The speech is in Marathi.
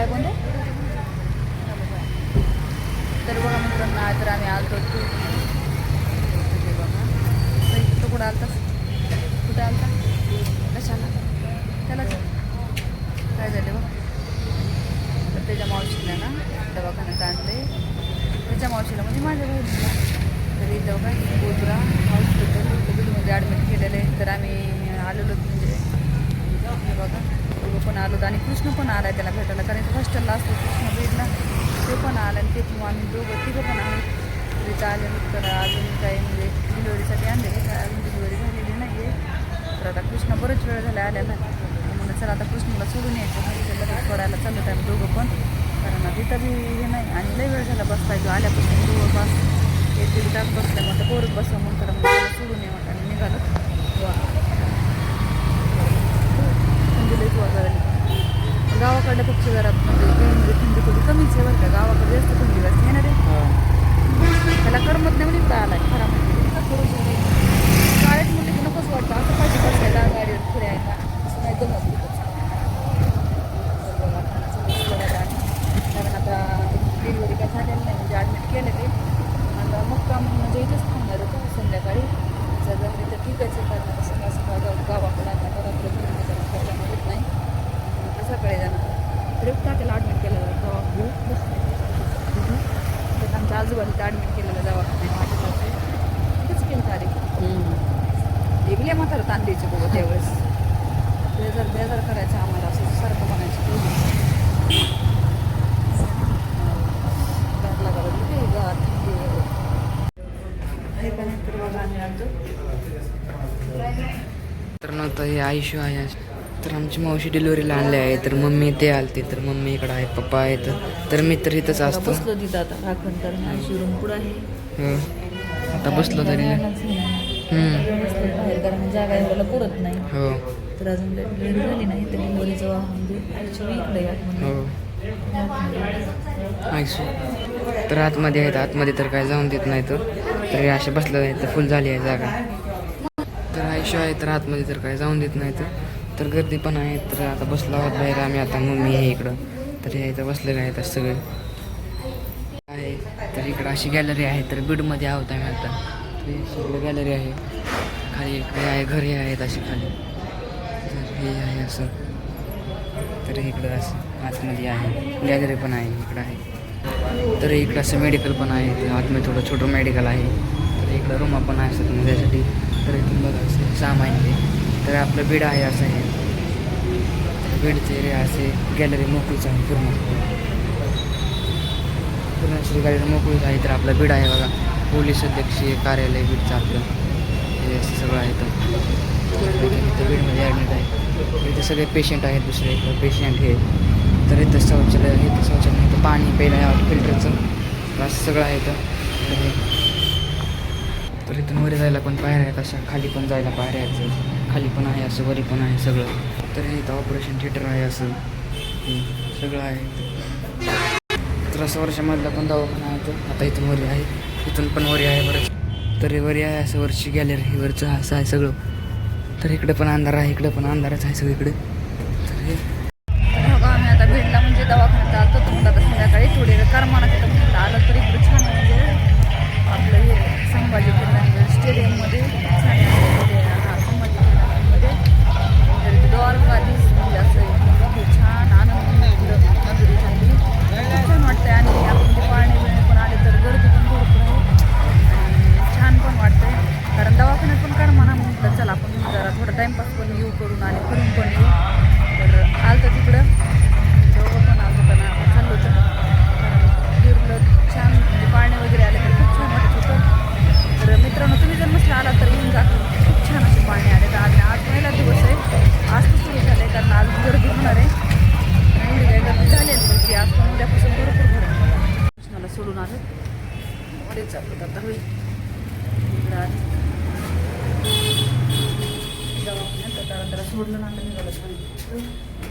काय बोलले? तर बघा मित्रांनो आज तर आम्ही आलतो तू ते बघा. बाई, तू कुठं आलतास कुठं आलता? कशाला? त्याला काय झाले बघ? तर त्याच्या मावशीला ना दवाखान्यात आणले त्याच्या मावशीला म्हणजे माझ्या बहिणीला तरी दवाखान्यात काय हॉस्पिटल कोविडमध्ये ॲडमिट केलेलं आहे. तर आम्ही आलेलो म्हणजे पण आलो आणि कृष्ण पण आला त्याला भेटायला. कारण हॉस्टेलला असतो कृष्ण भेटला. ते पण आलं आणि ते पण आम्ही दोघं तिघं पण आम्ही तिथे आल्यानंतर अजून काही म्हणजे डिलिव्हरीसाठी आणले काय अजून डिलिव्हरी झालेली नाही आहे तर आता कृष्ण बरंच वेळ झाला आल्याला. म्हणून चला आता कृष्णाला सोडून यायचं. म्हणजे लगेच सोडायला चालत आहे दोघं पण. कारण तिथं बी हे नाही. आणि लई वेळ झाला बस पाहिजे आल्यापासून जवळपास एक दीड तास बसल्या मग आता पोरत बसव म्हणून तर मग त्याला सोडून आणि निघालो वा थंडी लईच वाजत आली गावाकडे फक्त जरा म्हणजे म्हणजे थंडी थोडी कमीच आहे बरं का गावाकडे जास्त थंडी वाजते आहे ना रे त्याला करमत नाही म्हणजे आला खरा म्हणजे शाळेत म्हणजे की नकोच वाटतं असं पाहिजे बसायला गाडीवर फिरायला असं नाही जमत तिथंच. तर बघा, आता सगळं सोडायला आणि कारण आता डिलिव्हरी काय झालेलं नाही म्हणजे ॲडमिट केलं ते काम म्हणजे इथेच थांबणार होतं. संध्याकाळी जर जमली तर ठीकच आहे कारण आता सकाळ सकाळ गाव गावाकडे आता जरा प्रॉब्लेम होत नाही. आता सकाळी जाणार. तरी तात्याला ॲडमिट केलं दवाखान्यात तर आमच्या आजूबाजूला ॲडमिट केलेलं दवाखान्यात. माझ्या तिथेच केलं तारीख वेगळ्या म्हातारा ताण द्यायचे बाबा त्यावेळेस. बेजार बेजार करायचं आम्हाला असं सारखं म्हणायचं गाठ लागायला लागली ते गाठ थंडी वगैरे. हे पण एक तर बघा आम्ही आलतो नव्हतं हे आयुष्य आहे. तर आमची मावशी डिलिव्हरीला आणले आहे. तर मम्मी ते आलते. तर मम्मी इकडं आहे. पप्पा आहेत. तर मी तर इथंच आता असतो. बसलो तिथं आता. राखण कारण शिरून पुढं आहे. हो. आता बसलो तरी. हम्म. बसलो बाहेर कारण जागा एवढ्याला पुरत नाही. हो. तर अजून काही डिलिव्हरी झाली नाही. तर डिलिव्हरीचं वाहन ॲक्च्युली इकडे आहे हो. तर आतमध्ये आहेत. आतमध्ये तर काय जाऊन देत नाही तर तरी असे बसलं आहे तर फुल झाली आहे जागा. तर आयुष्य आहे तर आतमध्ये तर काय जाऊन देत नाही तर. तर गर्दी पण आहे तर आता बसलो आहोत बाहेर आम्ही आता मम्मी आहे इकडं. तर हे इथं बसलेलं आहेत सगळे. आहे तर इकडं अशी गॅलरी आहे तर बीडमध्ये आहोत आम्ही आता. तर सगळं गॅलरी आहे. खाली इकडे आहे घरे आहेत अशी खाली. तर हे आहे असं. तर इकडं असं आतमध्ये आहे. गॅलरी पण आहे इकडं आहे. तर इकडं असं मेडिकल पण आहे. आतमध्ये थोडं छोटं मेडिकल आहे. तर इकडं रूम पण आहे असतात त्यासाठी तर इथून बघा असं सामान ते तर आपलं बीड आहे असं आहे. बीडचे एरिया असे गॅलरी मोकळीच आहे पूर्ण. पूर्ण श्री गॅलरी मोकळीच आहे तर आपलं बीड आहे बघा. पोलीस अध्यक्षीय कार्यालय बीडचं आपलं. हे असं सगळं आहे तर इथं बीडमध्ये ॲडमिट आहे. इथे सगळे पेशंट आहेत दुसरे इकडं पेशंट हे. तर इथं शौचालय इथं शौचालय इथं पाणी प्यायला फिल्टरचं असं सगळं आहे इथं. तर इथून वर जायला पण पायऱ्या आहेत अशा खाली पण जायला पायऱ्या आहेत खाली पण आहे असं वरी पण आहे सगळं. तर हे इथं ऑपरेशन थिएटर आहे असं. सगळं आहे. इथं. तर असं वर्षामधला पण दवाखाना आहे तो. आता इथून वरी आहे. इथून पण वरी आहे बरं. तर वरी आहे असं वरची गॅलरी वरचं असं आहे सगळं. तर इकडे पण अंधार आहे इकडे पण अंधारच आहे सगळीकडे. तर हे. तर आम्ही आता भेटला म्हणजे दवाखान्यात तर मग आता संध्याकाळी थोडी करमाना तिथं आलं तर छान आहे म्हणजे आपलं हे संभाजी थोडा टाईमपास पण येऊ करून आणि फिरून पण येऊ. तर आलं तर तिकडं. दोघं पण आलं पण आपण चाललो होतं. फिरलं छान म्हणजे पाणी वगैरे आले तर खूप छान वाटत होतं. तर मित्रांनो तुम्ही जर मस्त आला तर येऊन जा. खूप छान असे पाणी आले तर आज आज पहिला दिवस आहे. आज तर सुरू झालं आहे कारण आज गर्दी होणार आहे. एवढी काय गर्दी झाली आहे की आज पण उद्यापासून भरपूर भरेल कृष्णाला सोडून आलं. मध्ये चालत आता होईल इकडं आली. दवाखान्यात आता